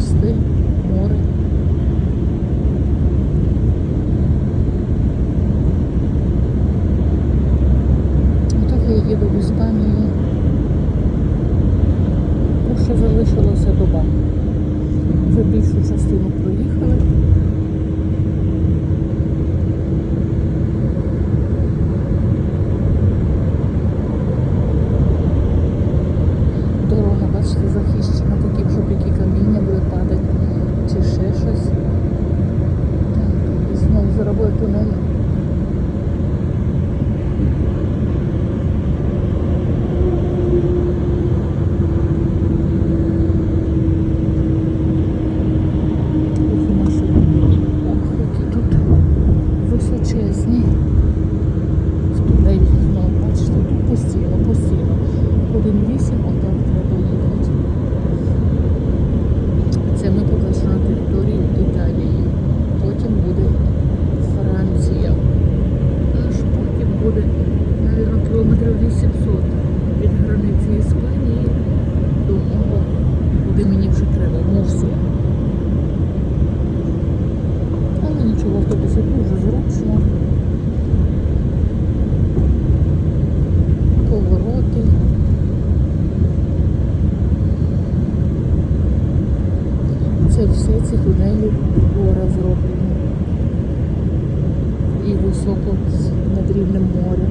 мости, море. Отак я їду в Іспанію. Ну, що залишилася доба. Вже більшу частину постійно, постійно. Один вісім, отак кілометрів 800 від границі Іспанії до мого, куди мені вже треба, Мурсу. Але нічого, в автобусі дуже зручно. Повороти. Це все ці тунелі гора зроблені. І високо над рівнем моря.